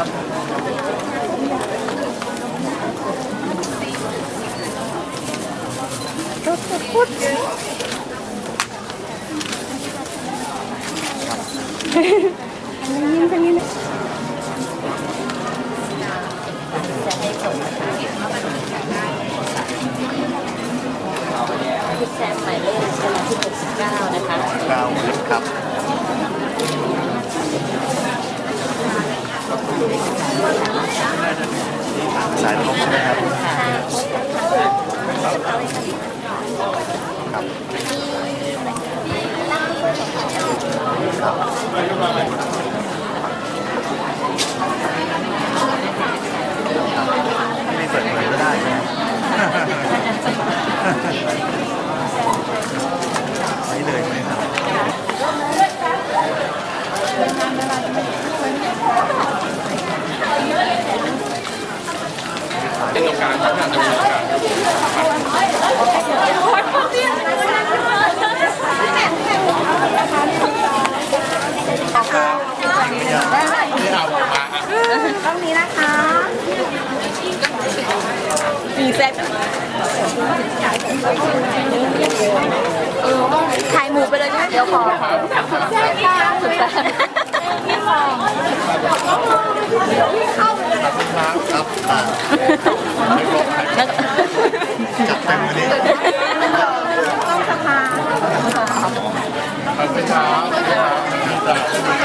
ครับพุทพุทยิ้มทางนี้นะแซมหมายเลขที่69นะคะเก้าครับ สายลมใช่ไหมครับครับไม่เปิดเผยก็ได้นะใช้เลยไหมครับ เป็นตรงกลางครับตรงกลางต้องนี้นะคะมีแซกถ่ายหมูไปเลยนะเดี๋ยวขอสุดท้าย จับเต็มวันนี้ต้องสภาต้องสภาต้องสภา